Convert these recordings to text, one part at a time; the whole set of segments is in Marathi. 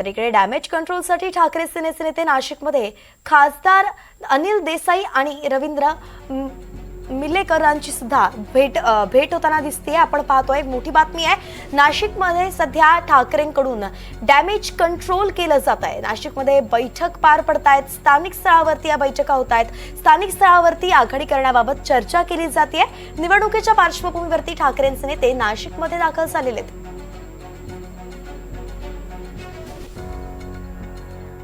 तर इकडे डॅमेज कंट्रोलसाठी ठाकरे सेनेचे नेते नाशिकमध्ये खासदार अनिल देसाई आणि रवींद्र मिलेकरांची सुद्धा भेट भेट होताना दिसते आपण पाहतोय मोठी बातमी आहे. नाशिकमध्ये सध्या ठाकरेंकडून डॅमेज कंट्रोल केलं जात आहे. नाशिकमध्ये बैठक पार पडतायत. स्थानिक स्तरावरती या बैठका होत आहेत स्थानिक स्तरावरती आघाडी करण्याबाबत चर्चा केली जाते निवडणुकीच्या पार्श्वभूमीवरती ठाकरेंचे नेते नाशिकमध्ये दाखल झालेले आहेत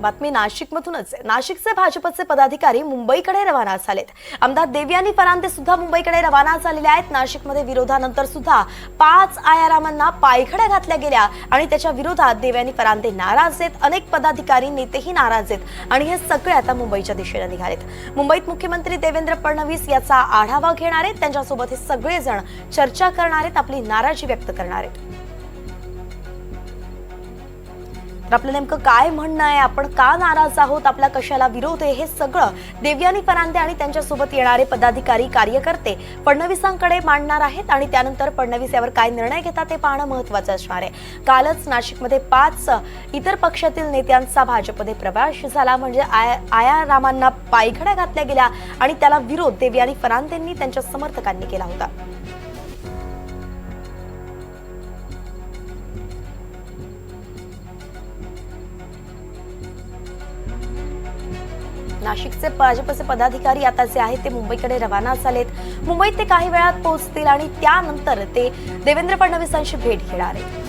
बातमी नाशिकमधूनच आहे. नाशिकचे भाजपचे पदाधिकारी मुंबईकडे रवाना झालेत. आमदार देवयानी फरांदे सुद्धा मुंबईकडे रवाना झालेले आहेत. नाशिकमध्ये विरोधानंतर सुद्धा पाच आयारामांना पायखड्या घातल्या गेल्या आणि त्याच्या विरोधात देवयानी परांदे नाराज आहेत. अनेक पदाधिकारी नेतेही नाराज आहेत आणि हे सगळे आता मुंबईच्या दिशेने निघालेत. मुंबईत मुख्यमंत्री देवेंद्र फडणवीस याचा आढावा घेणार आहेत. त्यांच्यासोबत हे सगळेजण चर्चा करणार आहेत. आपली नाराजी व्यक्त करणार आहेत. तर आपलं नेमकं काय म्हणणं आहे? आपण का नाराज आहोत? आपला कशाला विरोध आहे? हे सगळं देवयानी परांदे आणि त्यांच्यासोबत येणारे पदाधिकारी कार्यकर्ते फडणवीसांकडे मांडणार आहेत आणि त्यानंतर फडणवीस यावर काय निर्णय घेतात ते पाहणं महत्वाचं असणार आहे. कालच नाशिकमध्ये पाच इतर पक्षातील नेत्यांचा भाजपमध्ये प्रवेश झाला. म्हणजे आया आयारामांना पायघड्या घातल्या गेल्या आणि त्याला विरोध देवयानी फरांदेंनी त्यांच्या समर्थकांनी केला होता. नाशिकचे भाजपचे पदाधिकारी आता जे आहेत ते मुंबईकडे रवाना झालेत. मुंबईत ते काही वेळात पोहोचतील आणि त्यानंतर ते देवेंद्र फडणवीसांची भेट घेणार आहेत.